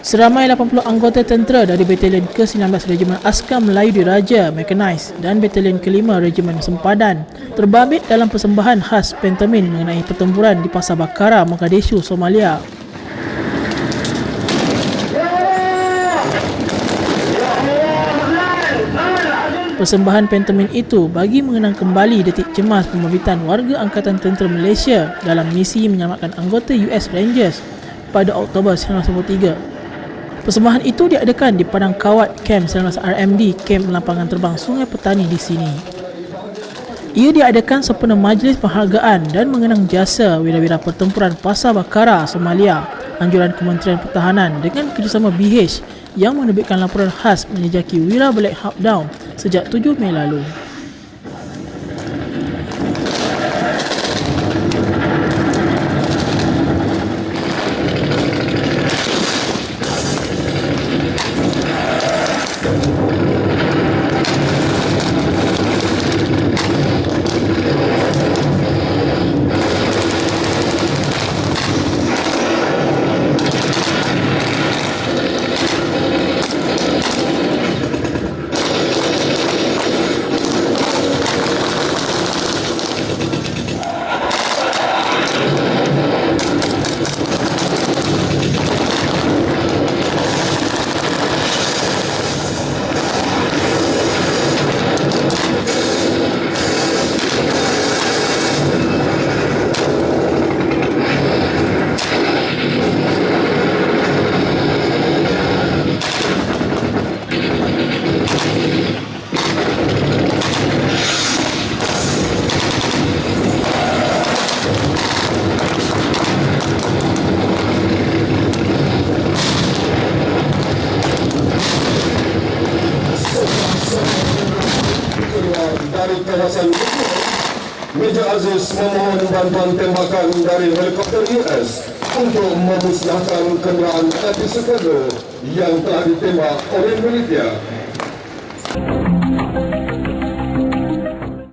Seramai 80 anggota tentera dari Batalion ke-19 Regimen Askar Melayu Diraja Mechanized dan Batalion ke-5 Regimen Sempadan terbabit dalam persembahan khas pantomin mengenai pertempuran di Pasar Bakara, Mogadishu, Somalia. Persembahan pantomin itu bagi mengenang kembali detik cemas pembabitan warga Angkatan Tentera Malaysia dalam misi menyelamatkan anggota US Rangers pada Oktober 1993. Persembahan itu diadakan di Padang Kawat Camp 19 RMD Camp Lapangan Terbang Sungai Petani di sini. Ia diadakan sempena majlis penghargaan dan mengenang jasa wira-wira pertempuran Pasar Bakara, Somalia, anjuran Kementerian Pertahanan dengan kerjasama BH yang menerbitkan laporan khas menjejaki wira Black Hawk Down sejak 7 Mei lalu. Dari kawasan itu, Major Aziz memohon bantuan tembakan dari helikopter US untuk memusnahkan kenderaan api sekadar yang telah ditembak oleh militer.